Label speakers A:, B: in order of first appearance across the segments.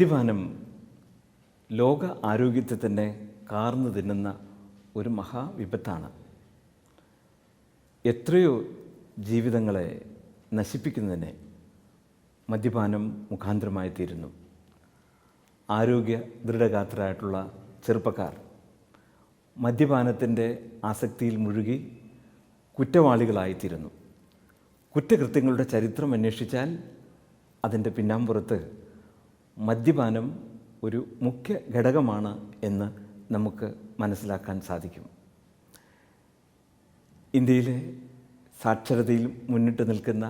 A: മദ്യപാനം ലോക ആരോഗ്യത്തെ തന്നെ കാർന്നു തിന്നുന്ന ഒരു മഹാവിപത്താണ്. എത്രയോ ജീവിതങ്ങളെ നശിപ്പിക്കുന്നതിന് മദ്യപാനം മുഖാന്തരമായി തീരുന്നു. ആരോഗ്യ ദൃഢഗാത്രരായിട്ടുള്ള ചെറുപ്പക്കാർ മദ്യപാനത്തിന്റെ ആസക്തിയിൽ മുഴുകി കുറ്റവാളികളായിത്തീരുന്നു കുറ്റകൃത്യങ്ങളുടെ ചരിത്രം അന്വേഷിച്ചാൽ അതിന്റെ പിന്നാമ്പുറത്ത് മദ്യപാനം ഒരു മുഖ്യ ഘടകമാണ് എന്ന് നമുക്ക് മനസ്സിലാക്കാൻ സാധിക്കും. ഇന്ത്യയിലെ സാക്ഷരതയിൽ മുന്നിട്ട് നിൽക്കുന്ന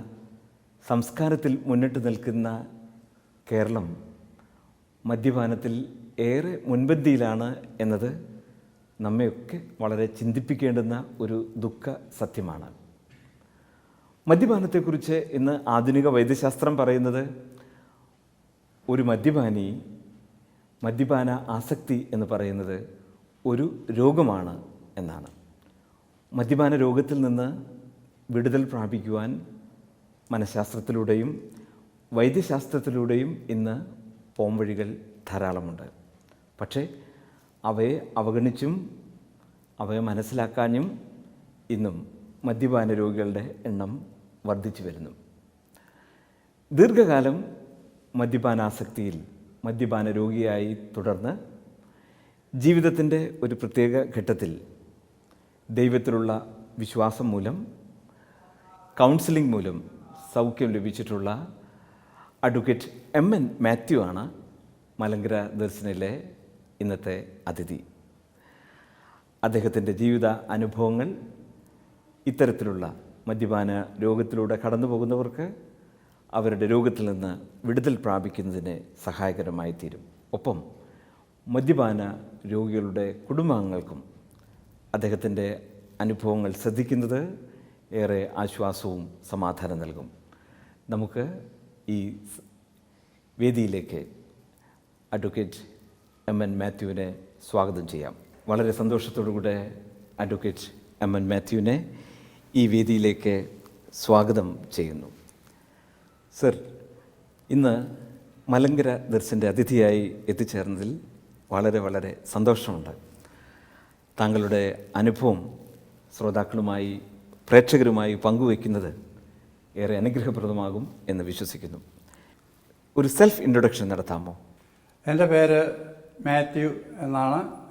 A: സംസ്കാരത്തിൽ മുന്നിട്ട് നിൽക്കുന്ന കേരളം മദ്യപാനത്തിൽ ഏറെ മുൻപന്തിയിലാണ് എന്നത് നമ്മയൊക്കെ വളരെ ചിന്തിപ്പിക്കേണ്ടുന്ന ഒരു ദുഃഖ സത്യമാണ്. മദ്യപാനത്തെക്കുറിച്ച് ഇന്ന് ആധുനിക വൈദ്യശാസ്ത്രം പറയുന്നത് ഒരു മദ്യപാനി മദ്യപാന ആസക്തി എന്ന് പറയുന്നത് ഒരു രോഗമാണ് എന്നാണ്. മദ്യപാന രോഗത്തിൽ നിന്ന് വിടുതൽ പ്രാപിക്കുവാൻ മനഃശാസ്ത്രത്തിലൂടെയും വൈദ്യശാസ്ത്രത്തിലൂടെയും ഇന്ന് പോംവഴികൾ ധാരാളമുണ്ട്. പക്ഷേ അവയെ അവഗണിച്ചും അവയെ മനസ്സിലാക്കാനും ഇന്നും മദ്യപാന രോഗികളുടെ എണ്ണം വർദ്ധിച്ചു വരുന്നു. ദീർഘകാലം മദ്യപാനാസക്തിയിൽ മദ്യപാന രോഗിയായി തുടർന്ന് ജീവിതത്തിന്റെ ഒരു പ്രത്യേക ഘട്ടത്തിൽ ദൈവത്തിലുള്ള വിശ്വാസം മൂലം കൗൺസിലിംഗ് മൂലം സൗഖ്യം ലഭിച്ചിട്ടുള്ള അഡ്വക്കേറ്റ് എം എൻ മാത്യു ആണ് മലങ്കര ദർശനിലെ ഇന്നത്തെ അതിഥി. അദ്ദേഹത്തിന്റെ ജീവിത അനുഭവങ്ങൾ ഇത്തരത്തിലുള്ള മദ്യപാന രോഗത്തിലൂടെ കടന്നു പോകുന്നവർക്ക് അവരുടെ രോഗത്തിൽ നിന്ന് വിടുതൽ പ്രാപിക്കുന്നതിന് സഹായകരമായി തീരും ഒപ്പം മദ്യപാന രോഗികളുടെ കുടുംബാംഗങ്ങൾക്കും അദ്ദേഹത്തിന്റെ അനുഭവങ്ങൾ ശ്രദ്ധിക്കുന്നത് ഏറെ ആശ്വാസവും സമാധാനം നൽകും. നമുക്ക് ഈ വേദിയിലേക്ക് അഡ്വക്കേറ്റ് എം എൻ മാത്യുവിനെ സ്വാഗതം ചെയ്യാം. വളരെ സന്തോഷത്തോടുകൂടെ അഡ്വക്കേറ്റ് എം എൻ മാത്യുവിനെ ഈ വേദിയിലേക്ക് സ്വാഗതം ചെയ്യുന്നു. സർ ഇന്ന് മലങ്കര ദർശന്റെ അതിഥിയായി എത്തിച്ചേർന്നതിൽ വളരെ വളരെ സന്തോഷമുണ്ട്. താങ്കളുടെ അനുഭവം ശ്രോതാക്കളുമായി പ്രേക്ഷകരുമായി പങ്കുവയ്ക്കുന്നത് ഏറെ അനുഗ്രഹപ്രദമാകും എന്ന് വിശ്വസിക്കുന്നു. ഒരു സെൽഫ് ഇൻട്രൊഡക്ഷൻ നടത്താമോ?
B: എന്റെ പേര് മാത്യു എന്നാണ്.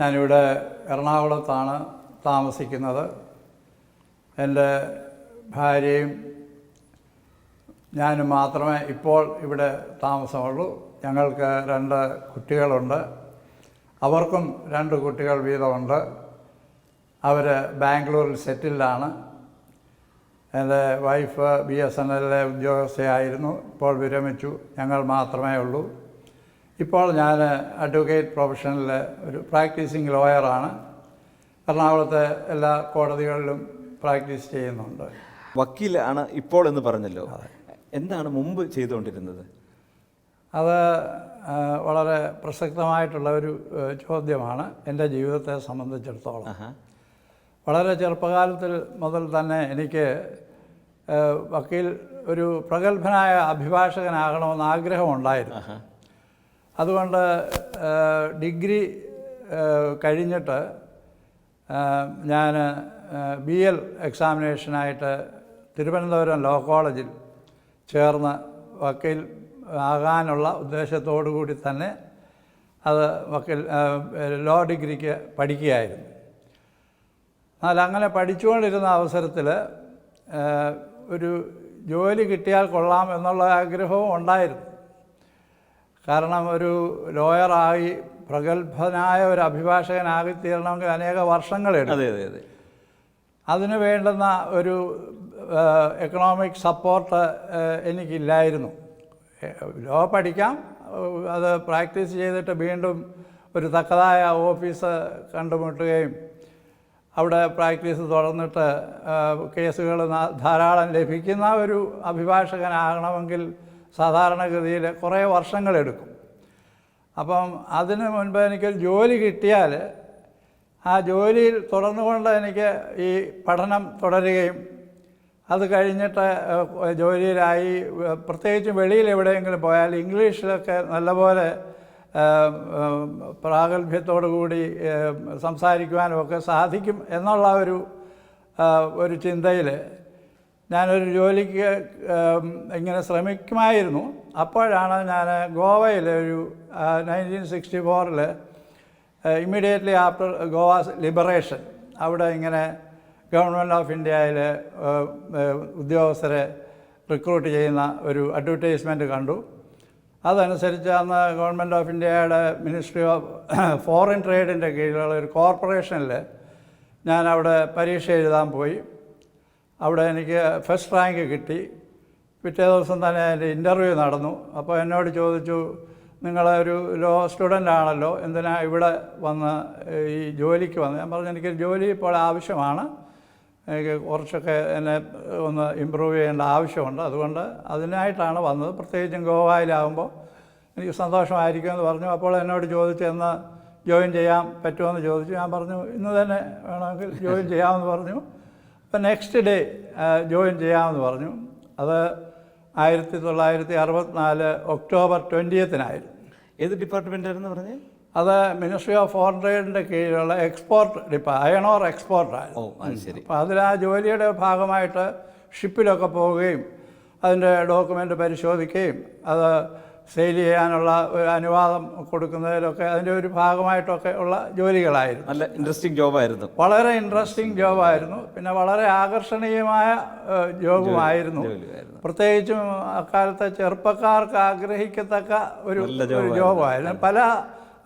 B: ഞാനിവിടെ എറണാകുളത്താണ് താമസിക്കുന്നത്. എന്റെ ഭാര്യയും ഞാനും മാത്രമേ ഇപ്പോൾ ഇവിടെ താമസമുള്ളൂ. ഞങ്ങൾക്ക് രണ്ട് കുട്ടികളുണ്ട്. അവർക്കും രണ്ട് കുട്ടികൾ വീതമുണ്ട്. അവർ ബാംഗ്ലൂരിൽ സെറ്റിൽഡാണ്. എന്റെ വൈഫ് ബി എസ് എൻ എല്ലിലെ ഉദ്യോഗസ്ഥയായിരുന്നു. ഇപ്പോൾ വിരമിച്ചു. ഞങ്ങൾ മാത്രമേ ഉള്ളൂ. ഇപ്പോൾ ഞാൻ അഡ്വക്കേറ്റ് പ്രൊഫഷനിൽ ഒരു പ്രാക്ടീസിങ് ലോയറാണ്. എറണാകുളത്തെ എല്ലാ കോടതികളിലും പ്രാക്ടീസ് ചെയ്യുന്നുണ്ട്.
A: വക്കീലാണ് ഇപ്പോൾ എന്ന് പറഞ്ഞല്ലോ. എന്താണ് മുമ്പ് ചെയ്തുകൊണ്ടിരുന്നത്?
B: അത് വളരെ പ്രസക്തമായിട്ടുള്ള ഒരു ചോദ്യമാണ് എന്റെ ജീവിതത്തെ സംബന്ധിച്ചിടത്തോളം. വളരെ ചെറുപ്പകാലത്തിൽ മുതൽ തന്നെ എനിക്ക് വക്കീൽ ഒരു പ്രഗത്ഭനായ അഭിഭാഷകനാകണമെന്ന് ആഗ്രഹമുണ്ടായിരുന്നു. അതുകൊണ്ട് ഡിഗ്രി കഴിഞ്ഞിട്ട് ഞാൻ ബി എൽ എക്സാമിനേഷനായിട്ട് തിരുവനന്തപുരം ലോ കോളേജിൽ ചേർന്ന് വക്കീൽ ആകാനുള്ള ഉദ്ദേശത്തോടു കൂടി തന്നെ അത് വക്കീൽ ലോ ഡിഗ്രിക്ക് പഠിക്കുകയായിരുന്നു. എന്നാൽ അങ്ങനെ പഠിച്ചുകൊണ്ടിരുന്ന അവസരത്തിൽ ഒരു ജോലി കിട്ടിയാൽ കൊള്ളാം എന്നുള്ള ആഗ്രഹവും ഉണ്ടായിരുന്നു. കാരണം ഒരു ലോയറായി പ്രഗത്ഭനായ ഒരു അഭിഭാഷകനാകിത്തീരണമെങ്കിൽ അനേക വർഷങ്ങളെടുക്കും
A: അതെ അതെ അതെ.
B: അതിന് വേണ്ടുന്ന ഒരു എക്കണോമിക് സപ്പോർട്ട് എനിക്കില്ലായിരുന്നു. ലോ പഠിക്കാം അത് പ്രാക്ടീസ് ചെയ്തിട്ട് വീണ്ടും ഒരു തക്കതായ ഓഫീസ് കണ്ടുമുട്ടുകയും അവിടെ പ്രാക്ടീസ് തുടർന്നിട്ട് കേസുകൾ ധാരാളം ലഭിക്കുന്ന ഒരു അഭിഭാഷകനാകണമെങ്കിൽ സാധാരണഗതിയിൽ കുറേ വർഷങ്ങളെടുക്കും. അപ്പം അതിന് മുൻപ് എനിക്കൊരു ജോലി കിട്ടിയാൽ ആ ജോലിയിൽ തുടർന്നുകൊണ്ട് എനിക്ക് ഈ പഠനം തുടരുകയും അത് കഴിഞ്ഞിട്ട് ജോലിയിലായി. പ്രത്യേകിച്ചും വെളിയിൽ എവിടെയെങ്കിലും പോയാൽ ഇംഗ്ലീഷിലൊക്കെ നല്ലപോലെ പ്രാഗൽഭ്യത്തോടു കൂടി ഏഹ്, സംസാരിക്കുവാനും ഒക്കെ സാധിക്കും എന്നുള്ള ഒരു ഒരു ചിന്തയിൽ ഞാനൊരു ജോലിക്ക് ഇങ്ങനെ ശ്രമിക്കുമായിരുന്നു. അപ്പോഴാണ് ഞാൻ ഗോവയിൽ ഒരു നയന്റീൻ സിക്സ്റ്റി ഫോറിൽ ഇമ്മീഡിയറ്റ്ലി ആഫ്റ്റർ ഗോവ ലിബറേഷൻ. അവിടെ ഇങ്ങനെ ഗവൺമെന്റ് ഓഫ് ഇന്ത്യയിൽ ഉദ്യോഗസ്ഥരെ റിക്രൂട്ട് ചെയ്യുന്ന ഒരു അഡ്വർടൈസ്മെന്റ് കണ്ടു. അതനുസരിച്ച് അന്ന് ഗവൺമെന്റ് ഓഫ് ഇന്ത്യയുടെ മിനിസ്ട്രി ഓഫ് ഫോറിൻ ട്രേഡിന്റെ കീഴിലുള്ള ഒരു കോർപ്പറേഷനിൽ ഞാൻ അവിടെ പരീക്ഷ എഴുതാൻ പോയി. അവിടെ എനിക്ക് ഫസ്റ്റ് റാങ്ക് കിട്ടി. പിറ്റേ ദിവസം തന്നെ എന്റെ ഇന്റർവ്യൂ നടന്നു. അപ്പോൾ എന്നോട് ചോദിച്ചു നിങ്ങളൊരു ലോ സ്റ്റുഡന്റ് ആണല്ലോ എന്തിനാ ഇവിടെ വന്ന് ഈ ജോലിക്ക് വന്ന്? ഞാൻ പറഞ്ഞു എനിക്ക് ജോലി ഇപ്പോൾ ആവശ്യമാണ്. എനിക്ക് കുറച്ചൊക്കെ എന്നെ ഒന്ന് ഇമ്പ്രൂവ് ചെയ്യേണ്ട ആവശ്യമുണ്ട്. അതുകൊണ്ട് അതിനായിട്ടാണ് വന്നത്. പ്രത്യേകിച്ചും ഗോവയിലാകുമ്പോൾ എനിക്ക് സന്തോഷമായിരിക്കും എന്ന് പറഞ്ഞു. അപ്പോൾ എന്നോട് ചോദിച്ചു എന്ന് ജോയിൻ ചെയ്യാൻ പറ്റുമെന്ന് ചോദിച്ചു. ഞാൻ പറഞ്ഞു ഇന്ന് തന്നെ വേണമെങ്കിൽ ജോയിൻ ചെയ്യാമെന്ന് പറഞ്ഞു. അപ്പം നെക്സ്റ്റ് ഡേ ജോയിൻ ചെയ്യാമെന്ന് പറഞ്ഞു. അത് ആയിരത്തി തൊള്ളായിരത്തി അറുപത്തിനാല് ഒക്ടോബർ ട്വന്റിയത്തിനായിരുന്നു
A: ഏത് ഡിപ്പാർട്ട്മെന്റായിരുന്നു പറഞ്ഞത്? പറഞ്ഞേ
B: അത് മിനിസ്ട്രി ഓഫ് ഫോറിൻ ട്രേഡിന്റെ കീഴിലുള്ള എക്സ്പോർട്ട് ഡിപ്പാ അയണോർ എക്സ്പോർട്ടായിരുന്നു
A: ഓ അത് ശരി.
B: അപ്പോൾ അതിൽ ആ ജോലിയുടെ ഭാഗമായിട്ട് ഷിപ്പിലൊക്കെ പോവുകയും അതിന്റെ ഡോക്യുമെന്റ് പരിശോധിക്കുകയും അത് സെയിൽ ചെയ്യാനുള്ള ഒരു അനുവാദം കൊടുക്കുന്നതിലൊക്കെ അതിന്റെ ഒരു ഭാഗമായിട്ടൊക്കെ ഉള്ള ജോലികളായിരുന്നു.
A: നല്ല ഇൻട്രസ്റ്റിംഗ് ജോബായിരുന്നു
B: വളരെ ഇൻട്രസ്റ്റിംഗ് ജോബായിരുന്നു പിന്നെ വളരെ ആകർഷണീയമായ ജോബുമായിരുന്നു. പ്രത്യേകിച്ചും അക്കാലത്തെ ചെറുപ്പക്കാർക്ക് ആഗ്രഹിക്കത്തക്ക ഒരു ജോബായിരുന്നു. പല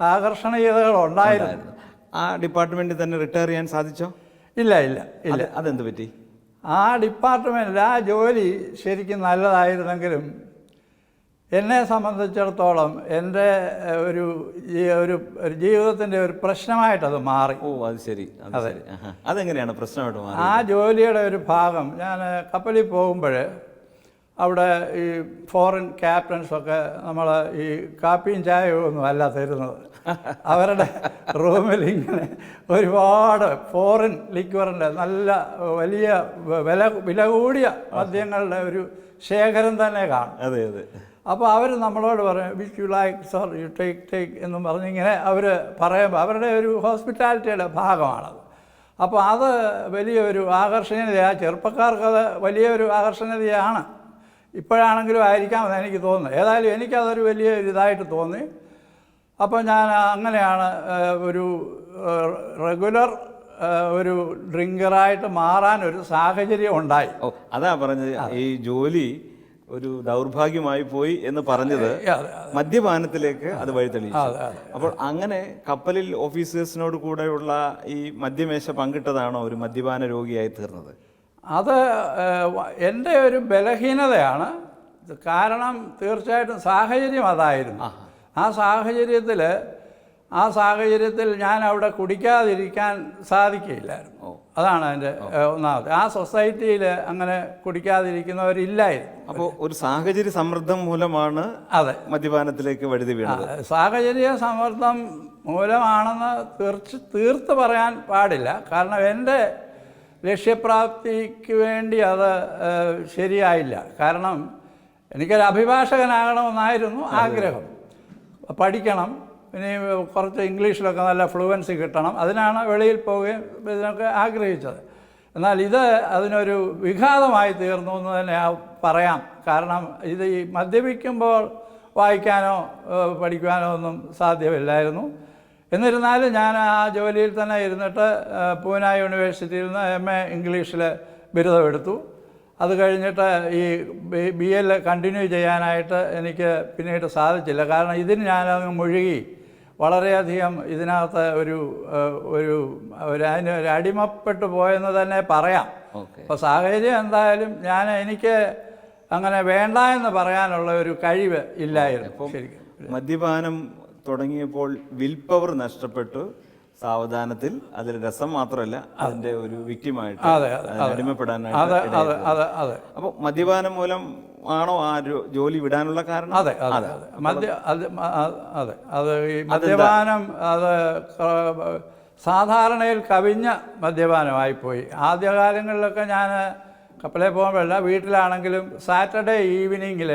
B: ആകർഷണീയതകളുണ്ടായിരുന്നു.
A: ആ ഡിപ്പാർട്ട്മെന്റിൽ തന്നെ റിട്ടയർ ചെയ്യാൻ സാധിച്ചോ?
B: ഇല്ല ഇല്ല ഇല്ല.
A: അത് അതെന്ത് പറ്റി?
B: ആ ഡിപ്പാർട്ട്മെന്റിൽ ആ ജോലി ശരിക്കും നല്ലതായിരുന്നെങ്കിലും എന്നെ സംബന്ധിച്ചിടത്തോളം എന്റെ ഒരു ഒരു ജീവിതത്തിന്റെ ഒരു പ്രശ്നമായിട്ടത് മാറി.
A: ഓ അത് ശരി അത് അതെങ്ങനെയാണ് പ്രശ്നമായിട്ട് മാറി
B: ആ ജോലിയുടെ ഒരു ഭാഗം ഞാൻ കപ്പലിൽ പോകുമ്പോൾ അവിടെ ഈ ഫോറിൻ ക്യാപ്റ്റൻസൊക്കെ നമ്മൾ ഈ കാപ്പിയും ചായയും ഒന്നും അല്ല തരുന്നത് അവരുടെ റൂമിൽ ഇങ്ങനെ ഒരുപാട് ഫോറിൻ ലിക്വറിന്റെ നല്ല വലിയ വില വില കൂടിയ മദ്യങ്ങളുടെ ഒരു ശേഖരം തന്നെ കാണും.
A: അതെ അതെ.
B: അപ്പോൾ അവർ നമ്മളോട് പറയും which you like sir you take take എന്നും പറഞ്ഞിങ്ങനെ അവർ പറയുമ്പോൾ അവരുടെ ഒരു ഹോസ്പിറ്റാലിറ്റിയുടെ ഭാഗമാണത്. അപ്പോൾ അത് വലിയൊരു ആകർഷണീയതയാണ് ചെറുപ്പക്കാർക്കത് വലിയൊരു ആകർഷണീയതയാണ്. ഇപ്പോഴാണെങ്കിലും ആയിരിക്കാമെന്ന് എനിക്ക് തോന്നുന്നു. ഏതായാലും എനിക്കതൊരു വലിയ ഇതായിട്ട് തോന്നി. അപ്പോൾ ഞാൻ അങ്ങനെയാണ് ഒരു റെഗുലർ ഒരു ഡ്രിങ്കറായിട്ട് മാറാൻ ഒരു സാഹചര്യം ഉണ്ടായി.
A: ഓ അതാ പറഞ്ഞത്. ഈ ജോലി ഒരു ദൗർഭാഗ്യമായി പോയി എന്ന് പറഞ്ഞത് മദ്യപാനത്തിലേക്ക് അത്
B: വഴിതെളിച്ചു
A: അപ്പോൾ അങ്ങനെ കപ്പലിൽ ഓഫീസേഴ്സിനോട് കൂടെയുള്ള ഈ മദ്യമേശ പങ്കിട്ടതാണോ ഒരു മദ്യപാന രോഗിയായി തീർന്നത്?
B: അത് എന്റെ ഒരു ബലഹീനതയാണ്. കാരണം തീർച്ചയായിട്ടും സാഹചര്യം അതായിരുന്നു. ആ സാഹചര്യത്തിൽ ആ സാഹചര്യത്തിൽ ഞാൻ അവിടെ കുടിക്കാതിരിക്കാൻ സാധിക്കില്ലായിരുന്നു അതാണ് അതിന്റെ ഒന്നാമത് ആ സൊസൈറ്റിയിൽ അങ്ങനെ കുടിക്കാതിരിക്കുന്നവരില്ലായിരുന്നു.
A: അപ്പോൾ ഒരു സാഹചര്യ സമ്മർദ്ദം മൂലമാണ്
B: അതെ.
A: മദ്യപാനത്തിലേക്ക് വഴുതി വീണത്.
B: സാഹചര്യ സമ്മർദ്ദം മൂലമാണെന്ന് തീർച്ച തീർത്ത് പറയാൻ പാടില്ല. കാരണം എന്റെ ലക്ഷ്യപ്രാപ്തിക്ക് വേണ്ടി അത് ശരിയായില്ല. കാരണം എനിക്കൊരു അഭിഭാഷകനാകണമെന്നായിരുന്നു ആഗ്രഹം. പഠിക്കണം പിന്നെ കുറച്ച് ഇംഗ്ലീഷിലൊക്കെ നല്ല ഫ്ലുവൻസി കിട്ടണം. അതിനാണ് വെളിയിൽ പോവുകയും ഇതിനൊക്കെ ആഗ്രഹിച്ചത്. എന്നാൽ ഇത് അതിനൊരു വിഘാതമായി തീർന്നു എന്ന് തന്നെ പറയാം. കാരണം ഇത് ഈ മദ്യപിക്കുമ്പോൾ വായിക്കാനോ പഠിക്കുവാനോ ഒന്നും സാധ്യമില്ലായിരുന്നു. എന്നിരുന്നാലും ഞാൻ ആ ജോലിയിൽ തന്നെ ഇരുന്നിട്ട് പൂന യൂണിവേഴ്സിറ്റിയിൽ നിന്ന് എം എ ഇംഗ്ലീഷിൽ ബിരുദമെടുത്തു. അത് കഴിഞ്ഞിട്ട് ഈ ബി എൽ കണ്ടിന്യൂ ചെയ്യാനായിട്ട് എനിക്ക് പിന്നീട് സാധിച്ചില്ല. കാരണം ഇതിന് ഞാനങ്ങ് മുഴുകി. വളരെയധികം ഇതിനകത്ത് ഒരു ഒരു ഒരു അതിന് ഒരു അടിമപ്പെട്ടു പോയെന്ന് തന്നെ പറയാം. അപ്പോൾ സാഹചര്യം എന്തായാലും ഞാൻ എനിക്ക് അങ്ങനെ വേണ്ട എന്ന് പറയാനുള്ള ഒരു കഴിവ് ഇല്ലായിരുന്നു. ശരിക്കും.
A: മദ്യപാനം തുടങ്ങിയപ്പോൾ വിൽ പവർ നഷ്ടപ്പെട്ടു. സാവധാനത്തിൽ അതിൽ രസം മാത്രമല്ല അതിന്റെ ഒരു വിക്ടിമായിട്ട് അടിമപ്പെടാനായിട്ട് അപ്പൊ മദ്യപാനം മൂലം ആണോ ആ ജോലി വിടാനുള്ള കാരണം?
B: അതെ അതെ അതെ. മദ്യ അത് അതെ. ഈ മദ്യപാനം അത് സാധാരണയിൽ കവിഞ്ഞ മദ്യപാനമായിപ്പോയി. ആദ്യകാലങ്ങളിലൊക്കെ ഞാൻ കപ്പലിൽ പോകുമ്പോഴല്ല വീട്ടിലാണെങ്കിലും സാറ്റർഡേ ഈവനിങ്ങിൽ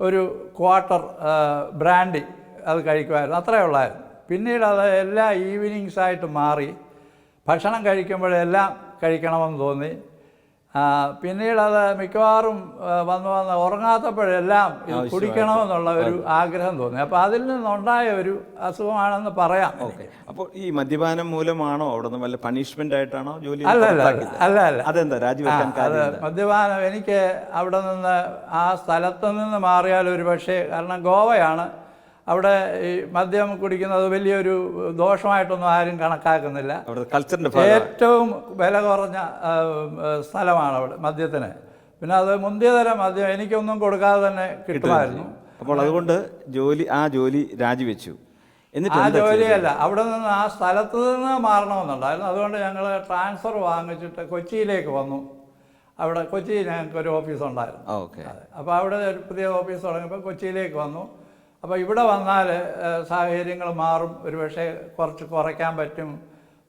B: ഒരു ക്വാർട്ടർ ബ്രാൻഡി അത് കഴിക്കുമായിരുന്നു. അത്രയേ ഉള്ളായിരുന്നു. പിന്നീട് അത് എല്ലാ ഈവനിങ്സ് ആയിട്ട് മാറി ഭക്ഷണം കഴിക്കുമ്പോഴെല്ലാം കഴിക്കണമെന്ന് തോന്നി. പിന്നീട് അത് മിക്കവാറും വന്ന് വന്ന് ഉറങ്ങാത്തപ്പോഴെല്ലാം ഇത് കുടിക്കണമെന്നുള്ള ഒരു ആഗ്രഹം തോന്നി. അപ്പോൾ അതിൽ നിന്നുണ്ടായ ഒരു അസുഖമാണെന്ന് പറയാം.
A: ഓക്കെ. അപ്പോൾ ഈ മദ്യപാനം മൂലമാണോ അവിടെ നിന്ന് വല്ല പണിഷ്മെന്റ് ആയിട്ടാണോ ജോലി
B: അല്ല അല്ല? അല്ല. അല്ല
A: അതെന്താ? രാജിവെക്കാൻ
B: അത് മദ്യപാനം എനിക്ക് അവിടെ നിന്ന് ആ സ്ഥലത്ത് നിന്ന് മാറിയാൽ ഒരു പക്ഷേ കാരണം ഗോവയാണ് അവിടെ ഈ മദ്യം കുടിക്കുന്നത് വലിയൊരു ദോഷമായിട്ടൊന്നും ആരും കണക്കാക്കുന്നില്ല. ഏറ്റവും വില കുറഞ്ഞ സ്ഥലമാണ് അവിടെ മദ്യത്തിന്. പിന്നെ അത് മുന്തിയ തരം മദ്യം എനിക്കൊന്നും കൊടുക്കാതെ തന്നെ കിട്ടുമായിരുന്നു.
A: അപ്പോൾ അതുകൊണ്ട് ജോലി ആ ജോലി രാജിവെച്ചു. എന്നിട്ട്
B: ആ ജോലിയല്ല അവിടെ നിന്ന് ആ സ്ഥലത്ത് നിന്ന് മാറണമെന്നുണ്ടായിരുന്നു. അതുകൊണ്ട് ഞങ്ങൾ ട്രാൻസ്ഫർ വാങ്ങിച്ചിട്ട് കൊച്ചിയിലേക്ക് വന്നു. അവിടെ കൊച്ചിയിൽ ഞങ്ങൾക്ക് ഒരു ഓഫീസ് ഉണ്ടായിരുന്നു അപ്പോൾ അവിടെ ഒരു പുതിയ ഓഫീസ് തുടങ്ങിയപ്പോൾ കൊച്ചിയിലേക്ക് വന്നു. അപ്പോൾ ഇവിടെ വന്നാൽ സാഹചര്യങ്ങൾ മാറും. ഒരു പക്ഷേ കുറച്ച് കുറയ്ക്കാൻ പറ്റും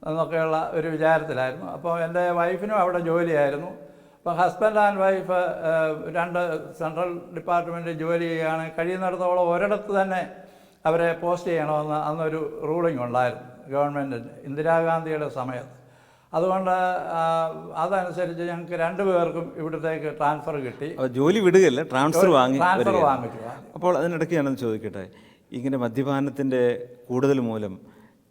B: എന്നൊക്കെയുള്ള ഒരു വിചാരത്തിലായിരുന്നു. അപ്പോൾ എന്റെ വൈഫിനും അവിടെ ജോലിയായിരുന്നു. അപ്പോൾ ഹസ്ബൻഡ് ആൻഡ് വൈഫ് രണ്ട് സെൻട്രൽ ഡിപ്പാർട്ട്മെന്റിൽ ജോലി ചെയ്യുകയാണ്. കഴിയുന്നിടത്തോളം ഒരിടത്ത് തന്നെ അവരെ പോസ്റ്റ് ചെയ്യണമെന്ന് അന്നൊരു റൂളിംഗ് ഉണ്ടായിരുന്നു ഗവൺമെന്റിന്റെ ഇന്ദിരാഗാന്ധിയുടെ സമയത്ത്. അതുകൊണ്ട് അതനുസരിച്ച് ഞങ്ങൾക്ക് രണ്ടുപേർക്കും ഇവിടത്തേക്ക് ട്രാൻസ്ഫർ കിട്ടി.
A: ജോലി വിടുകയല്ല? ട്രാൻസ്ഫർ വാങ്ങി
B: ട്രാൻസ്ഫർ. വാങ്ങിച്ചു.
A: അപ്പോൾ അതിനിടയ്ക്ക് ഞാനൊന്ന് ചോദിക്കട്ടെ? ഇങ്ങനെ മദ്യപാനത്തിന്റെ കൂടുതൽ മൂലം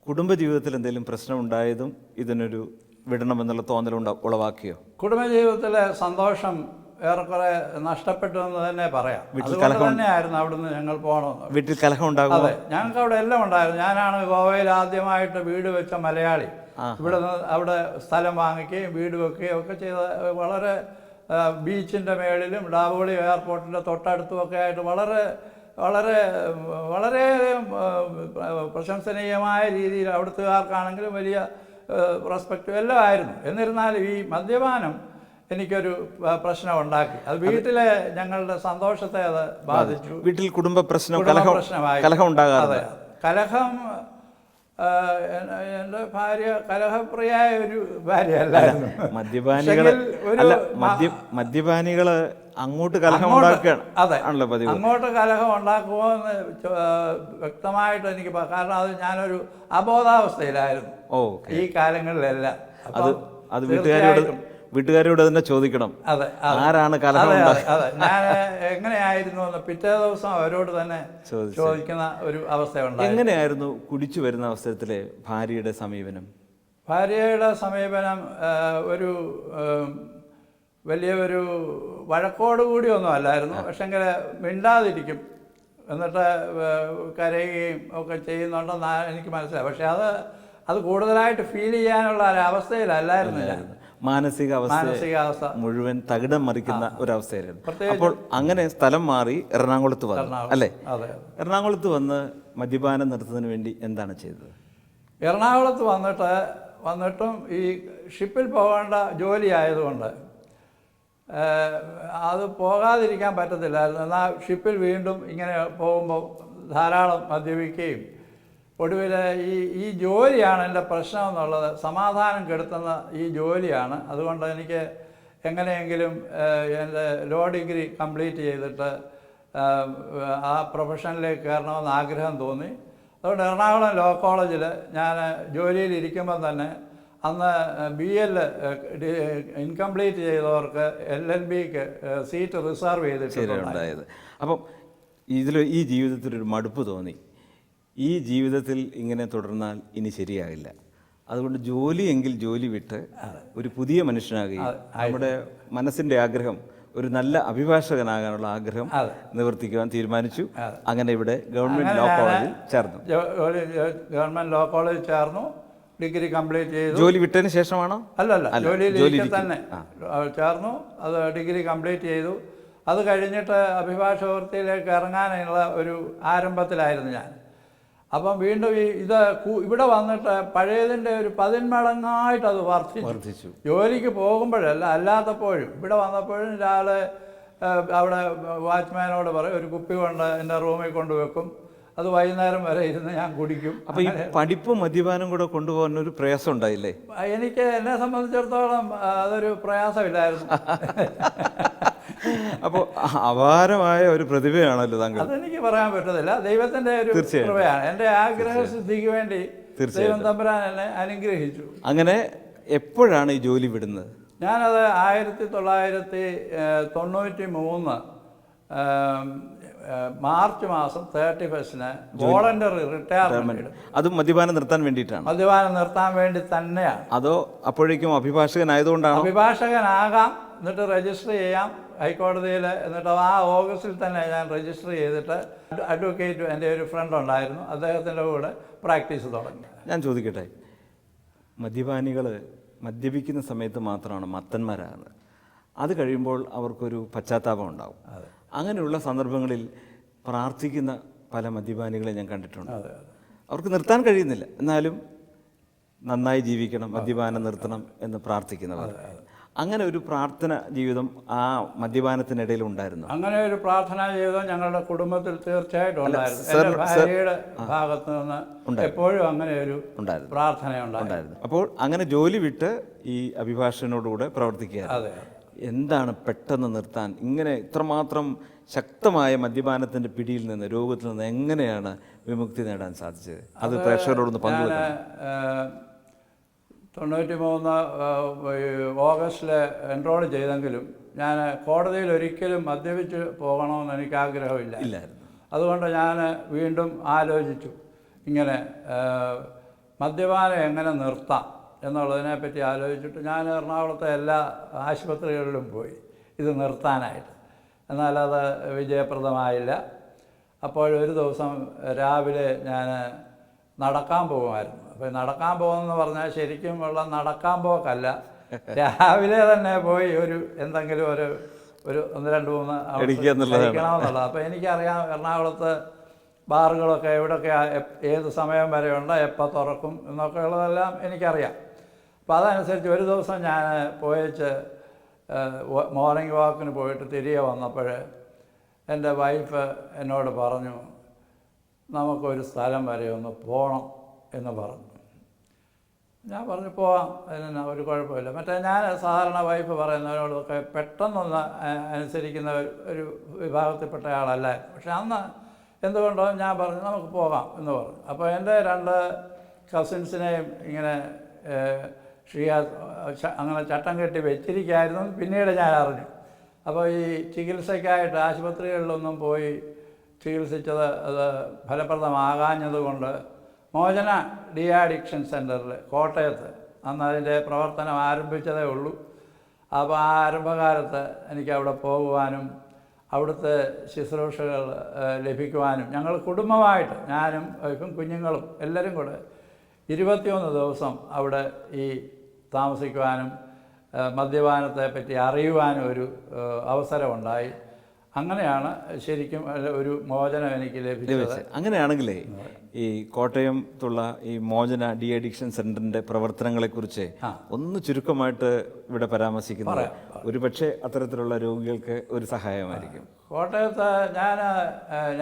A: കുടുംബജീവിതത്തിൽ എന്തെങ്കിലും പ്രശ്നം ഉണ്ടായതും ഇതിനൊരു വിടണമെന്നുള്ള തോന്നലുണ്ട ഉളവാക്കിയോ?
B: കുടുംബജീവിതത്തിലെ സന്തോഷം ഏറെക്കുറെ നഷ്ടപ്പെട്ടു എന്ന് തന്നെ പറയാം.
A: വീട്ടിൽ കലഹം-
B: തന്നെയായിരുന്നു അവിടുന്ന് ഞങ്ങൾ പോകണമെന്ന്
A: വീട്ടിൽ കലഹം ഉണ്ടാകും
B: അതെ ഞങ്ങൾക്ക് അവിടെ എല്ലാം ഉണ്ടായിരുന്നു. ഞാനാണ് ഗോവയിൽ ആദ്യമായിട്ട് വീട് വെച്ച മലയാളി. ഇവിടെ അവിടെ സ്ഥലം വാങ്ങിക്കുകയും വീട് വെക്കുകയും ഒക്കെ ചെയ്ത വളരെ ബീച്ചിന്റെ മേളിലും ഡാബോളി എയർപോർട്ടിന്റെ തൊട്ടടുത്തും ഒക്കെ ആയിട്ട് വളരെ വളരെ വളരെ പ്രശംസനീയമായ രീതിയിൽ അവിടുത്തുകാർക്കാണെങ്കിലും വലിയ റെസ്പെക്റ്റും എല്ലാം ആയിരുന്നു. എന്നിരുന്നാലും ഈ മദ്യപാനം എനിക്കൊരു പ്രശ്നം ഉണ്ടാക്കി അത് വീട്ടിലെ ഞങ്ങളുടെ സന്തോഷത്തെ അത് ബാധിച്ചു.
A: വീട്ടിൽ കുടുംബ പ്രശ്നം കലഹം
B: പ്രശ്നമായി.
A: കലഹം
B: ഉണ്ടാകാതെ കലഹം എന്റെ ഭാര്യ കലഹപ്രിയായ ഒരു ഭാര്യ അല്ലായിരുന്നു
A: മദ്യപാനികൾ
B: പക്ഷെങ്കിൽ
A: അല്ല
B: മ-
A: മദ്യ മദ്യപാനികൾ അങ്ങോട്ട് കലഹം ഉണ്ടാക്കുകയാണ്
B: അതെ.
A: ആണല്ലോ പതിവ്.
B: അങ്ങോട്ട് കലഹം ഉണ്ടാക്കുമോ എന്ന് വ്യക്തമായിട്ട് എനിക്ക് കാരണം അത് ഞാനൊരു അബോധാവസ്ഥയിലായിരുന്നു
A: ഓ
B: ഈ കാലങ്ങളിലെല്ലാം.
A: അത് അത് വീട്ടുകാരോട് വീട്ടുകാരോട് തന്നെ ചോദിക്കണം.
B: അതെ.
A: ആരാണ്
B: അതെ, ഞാൻ എങ്ങനെയായിരുന്നു എന്ന് പിറ്റേ ദിവസം അവരോട് തന്നെ ചോദിക്കുന്ന ഒരു അവസ്ഥ
A: എങ്ങനെയായിരുന്നു കുടിച്ചു വരുന്ന അവസരത്തിലെ ഭാര്യയുടെ സമീപനം?
B: ഭാര്യയുടെ സമീപനം ഒരു വലിയൊരു വലിയ ഒരു വഴക്കോടുകൂടിയൊന്നും അല്ലായിരുന്നു. പക്ഷെങ്കിൽ മിണ്ടാതിരിക്കും. എന്നിട്ട് കരയുകയും ഒക്കെ ചെയ്യുന്നുണ്ടെന്നാണ് എനിക്ക് മനസ്സിലായി പക്ഷെ അത് അത് കൂടുതലായിട്ട് ഫീൽ ചെയ്യാനുള്ള ഒരവസ്ഥയിലല്ലായിരുന്നു ഞാൻ മാനസികാവസ്ഥ
A: മുഴുവൻ തകിടം മറിക്കുന്ന
B: ഒരവസ്ഥയായിരുന്നു
A: അപ്പോൾ അങ്ങനെ സ്ഥലം മാറി എറണാകുളത്ത് വന്നു. അല്ലേ?
B: അതെ
A: എറണാകുളത്ത് വന്ന് മദ്യപാനം നിർത്തുന്നതിന് വേണ്ടി എന്താണ് ചെയ്തത്?
B: എറണാകുളത്ത് വന്നിട്ട് വന്നിട്ടും ഈ ഷിപ്പിൽ പോകേണ്ട ജോലി ആയതുകൊണ്ട് അത് പോകാതിരിക്കാൻ പറ്റത്തില്ലായിരുന്നു. എന്നാൽ ഷിപ്പിൽ വീണ്ടും ഇങ്ങനെ പോകുമ്പോൾ ധാരാളം മദ്യപിക്കുകയും ഒടുവിൽ ഈ ഈ ജോലിയാണ് എന്റെ പ്രശ്നം എന്നുള്ളത്. സമാധാനം കെടുത്തുന്ന ഈ ജോലിയാണ്. അതുകൊണ്ട് എനിക്ക് എങ്ങനെയെങ്കിലും എന്റെ ലോ ഡിഗ്രി കംപ്ലീറ്റ് ചെയ്തിട്ട് ആ പ്രൊഫഷനിലേക്ക് കയറണമെന്ന് ആഗ്രഹം തോന്നി. അതുകൊണ്ട് എറണാകുളം ലോ കോളേജിൽ ഞാൻ ജോലിയിൽ ഇരിക്കുമ്പോൾ തന്നെ അന്ന് ബി എൽ ഇൻകംപ്ലീറ്റ് ചെയ്തവർക്ക് എൽ എൽ ബിക്ക് സീറ്റ് റിസർവ് ചെയ്തിട്ടുണ്ട്
A: അപ്പം ഇതിൽ ഈ ജീവിതത്തിൽ ഒരു മടുപ്പ് തോന്നി. ഈ ജീവിതത്തിൽ ഇങ്ങനെ തുടർന്നാൽ ഇനി ശരിയാകില്ല. അതുകൊണ്ട് ജോലി എങ്കിൽ ജോലി വിട്ട് ഒരു പുതിയ മനുഷ്യനാകുകയും നമ്മുടെ മനസ്സിന്റെ ആഗ്രഹം ഒരു നല്ല അഭിഭാഷകനാകാനുള്ള ആഗ്രഹം. നിവർത്തിക്കുവാൻ തീരുമാനിച്ചു. അങ്ങനെ ഇവിടെ ഗവൺമെന്റ് ലോ കോളേജിൽ ചേർന്നു.
B: ഗവൺമെന്റ് ഗവൺമെന്റ് ലോ കോളേജിൽ ചേർന്നു. ഡിഗ്രി കംപ്ലീറ്റ് ചെയ്തു.
A: ജോലി വിട്ടതിന് ശേഷമാണോ?
B: അല്ലല്ല
A: അല്ല,
B: ജോലിയിൽ
A: ജോലി
B: തന്നെ. ചേർന്നു. അത് ഡിഗ്രി കംപ്ലീറ്റ് ചെയ്തു. അത് കഴിഞ്ഞിട്ട് അഭിഭാഷക വൃത്തിയിലേക്ക് ഇറങ്ങാനുള്ള ഒരു ആരംഭത്തിലായിരുന്നു ഞാൻ. അപ്പം വീണ്ടും ഈ ഇത് ഇവിടെ വന്നിട്ട് പഴയതിന്റെ ഒരു പതിന്മടങ്ങായിട്ട് അത് വർദ്ധിച്ചു.
A: വർദ്ധിച്ചു.
B: ജോലിക്ക് പോകുമ്പോഴല്ല അല്ലാത്തപ്പോഴും. ഇവിടെ വന്നപ്പോഴും രാവിലെ അവിടെ വാച്ച്മാനോട് പറയും ഒരു കുപ്പി കൊണ്ട് എന്റെ റൂമിൽ കൊണ്ട് വെക്കും. അത് വൈകുന്നേരം വരെ ഇരുന്ന് ഞാൻ കുടിക്കും.
A: അപ്പോൾ ഈ പഠിപ്പും മദ്യപാനം കൂടെ കൊണ്ടുപോകാൻ ഒരു പ്രയാസം ഉണ്ടായില്ലേ?
B: എനിക്ക് എന്നെ സംബന്ധിച്ചിടത്തോളം അതൊരു പ്രയാസമില്ലായിരുന്നു.
A: അപ്പോൾ അപാരമായ ഒരു പ്രതിഭയാണല്ലോ താങ്കൾ.
B: അതെനിക്ക് പറയാൻ പറ്റത്തില്ല. ദൈവത്തിന്റെ ഒരു. കൃപയാണ്. എന്റെ ആഗ്രഹസിദ്ധിക്ക് വേണ്ടി ദൈവം തമ്പുരാൻ എന്നെ അനുഗ്രഹിച്ചു.
A: അങ്ങനെ എപ്പോഴാണ് ഈ ജോലി വിടുന്നത്?
B: ഞാനത് ആയിരത്തി തൊള്ളായിരത്തി തൊണ്ണൂറ്റി മൂന്ന് മാർച്ച് മാസം തേർട്ടി ഫസ്റ്റിന് വോളണ്ടറി റിട്ടയർമെന്റ്
A: അത് മദ്യപാനം നിർത്താൻ വേണ്ടിയിട്ടാണ്?
B: മദ്യപാനം നിർത്താൻ വേണ്ടി തന്നെയാണ്.
A: അതോ അപ്പോഴേക്കും അഭിഭാഷകനായതുകൊണ്ടാണ്?
B: അഭിഭാഷകനാകാം. എന്നിട്ട് രജിസ്റ്റർ ചെയ്യാം. ഹൈക്കോടതിയിൽ എന്നിട്ട് ആ ഓഗസ്റ്റിൽ തന്നെ ഞാൻ രജിസ്റ്റർ ചെയ്തിട്ട് അഡ്വക്കേറ്റ് എന്റെ ഒരു ഫ്രണ്ട് ഉണ്ടായിരുന്നു. അദ്ദേഹത്തിന്റെ കൂടെ പ്രാക്ടീസ് തുടങ്ങി.
A: ഞാൻ ചോദിക്കട്ടെ? മദ്യപാനികൾ മദ്യപിക്കുന്ന സമയത്ത് മാത്രമാണ് മത്തന്മാരാകുന്നത്. അത് കഴിയുമ്പോൾ അവർക്കൊരു പശ്ചാത്താപം ഉണ്ടാകും അങ്ങനെയുള്ള സന്ദർഭങ്ങളിൽ പ്രാർത്ഥിക്കുന്ന പല മദ്യപാനികളെ ഞാൻ കണ്ടിട്ടുണ്ട്. അവർക്ക് നിർത്താൻ കഴിയുന്നില്ല. എന്നാലും നന്നായി ജീവിക്കണം മദ്യപാനം നിർത്തണം എന്ന് പ്രാർത്ഥിക്കുന്നവർ. അങ്ങനെ ഒരു പ്രാർത്ഥന ജീവിതം ആ മദ്യപാനത്തിനിടയിൽ ഉണ്ടായിരുന്നു?
B: അങ്ങനെ ഒരു പ്രാർത്ഥനാ ജീവിതം ഞങ്ങളുടെ കുടുംബത്തിൽ തീർച്ചയായിട്ടും ഉണ്ടായിരുന്നു. എന്റെ ഭാര്യയുടെ ഭാഗത്ത് നിന്ന് എപ്പോഴും അങ്ങനെ ഒരു പ്രാർത്ഥന
A: ഉണ്ടായിരുന്നു. അപ്പോൾ അങ്ങനെ ജോലി വിട്ട് ഈ അഭിഭാഷകനോടുകൂടെ പ്രവർത്തിക്കുക
B: അതെ
A: എന്താണ് പെട്ടെന്ന് നിർത്താൻ? ഇങ്ങനെ ഇത്രമാത്രം ശക്തമായ മദ്യപാനത്തിന്റെ പിടിയിൽ നിന്ന് രോഗത്തിൽ നിന്ന് എങ്ങനെയാണ് വിമുക്തി നേടാൻ സാധിച്ചത്? അത് പ്രേക്ഷകരോടൊന്ന് പങ്കുവെക്കണം.
B: തൊണ്ണൂറ്റി മൂന്ന് ഓഗസ്റ്റിൽ എൻറോൾ ചെയ്തെങ്കിലും ഞാൻ കോടതിയിൽ ഒരിക്കലും മദ്യപിച്ച് പോകണമെന്ന് എനിക്ക് ആഗ്രഹമില്ല
A: ഇല്ലായിരുന്നു.
B: അതുകൊണ്ട് ഞാൻ വീണ്ടും ആലോചിച്ചു ഇങ്ങനെ മദ്യപാനം എങ്ങനെ നിർത്താം എന്നുള്ളതിനെപ്പറ്റി ആലോചിച്ചിട്ട് ഞാൻ എറണാകുളത്തെ എല്ലാ ആശുപത്രികളിലും പോയി ഇത് നിർത്താനായിട്ട്. എന്നാൽ അത് വിജയപ്രദമായില്ല. അപ്പോഴൊരു ദിവസം രാവിലെ ഞാൻ നടക്കാൻ പോകുമായിരുന്നു. അപ്പോൾ നടക്കാൻ പോകുമെന്ന് പറഞ്ഞാൽ ശരിക്കും വെള്ളം നടക്കാൻ പോക്കല്ല. രാവിലെ തന്നെ പോയി ഒരു എന്തെങ്കിലും ഒരു ഒരു ഒന്ന് രണ്ട് മൂന്ന്. കഴിക്കണമെന്നുള്ളത് അപ്പോൾ എനിക്കറിയാം എറണാകുളത്ത് ബാറുകളൊക്കെ എവിടെയൊക്കെ ഏത് സമയം വരെ ഉണ്ട് എപ്പോൾ തുറക്കും എന്നൊക്കെ ഉള്ളതെല്ലാം എനിക്കറിയാം. അപ്പോൾ അതനുസരിച്ച് ഒരു ദിവസം ഞാൻ പോയിച്ച് മോർണിംഗ് വാക്കിന് പോയിട്ട് തിരികെ വന്നപ്പോൾ എന്റെ വൈഫ് എന്നോട് പറഞ്ഞു നമുക്കൊരു സ്ഥലം വരെ ഒന്ന് പോകണം എന്ന് പറഞ്ഞു. ഞാൻ പറഞ്ഞു പോവാം അതിന് ഒരു കുഴപ്പമില്ല. മറ്റേ ഞാൻ സാധാരണ വൈഫ് പറയുന്നവരോടൊക്കെ പെട്ടെന്നൊന്ന് അനുസരിക്കുന്ന ഒരു- വിഭാഗത്തിൽപ്പെട്ട ആളല്ല പക്ഷെ അന്ന് എന്തുകൊണ്ടോ ഞാൻ പറഞ്ഞു നമുക്ക് പോകാം എന്ന് പറഞ്ഞു. അപ്പോൾ എന്റെ രണ്ട് കസിൻസിനെയും ഇങ്ങനെ ഷിയാ അങ്ങനെ ചട്ടം കെട്ടി വെച്ചിരിക്കുകയായിരുന്നു പിന്നീട് ഞാൻ അറിഞ്ഞു. അപ്പോൾ ഈ ചികിത്സയ്ക്കായിട്ട് ആശുപത്രികളിലൊന്നും പോയി ചികിത്സിച്ചത് അത് ഫലപ്രദമാകാഞ്ഞതുകൊണ്ട് മോചന ഡി അഡിക്ഷൻ സെന്ററിൽ കോട്ടയത്ത്. അന്ന് അതിന്റെ പ്രവർത്തനം ആരംഭിച്ചതേ ഉള്ളൂ. അപ്പോൾ ആ ആരംഭകാലത്ത് എനിക്ക് അവിടെ പോകുവാനും അവിടുത്തെ ശുശ്രൂഷകൾ ലഭിക്കുവാനും ഞങ്ങൾ കുടുംബമായിട്ട് ഞാനും വൈഫും കുഞ്ഞുങ്ങളും എല്ലാവരും കൂടെ ഇരുപത്തിയൊന്ന് ദിവസം അവിടെ ഈ താമസിക്കുവാനും മദ്യപാനത്തെ പറ്റി അറിയുവാനും ഒരു അവസരമുണ്ടായി. അങ്ങനെയാണ് ശരിക്കും ഒരു മോചനം എനിക്ക് ലഭിച്ചത്.
A: അങ്ങനെയാണെങ്കിലേ ഈ കോട്ടയത്തുള്ള ഈ മോചന ഡി അഡിക്ഷൻ സെന്ററിന്റെ പ്രവർത്തനങ്ങളെക്കുറിച്ച് ഒന്ന് ചുരുക്കമായിട്ട് ഇവിടെ പരാമർശിക്കുന്നത് ഒരുപക്ഷെ അത്തരത്തിലുള്ള രോഗികൾക്ക് ഒരു സഹായമായിരിക്കും.
B: കോട്ടയത്ത് ഞാൻ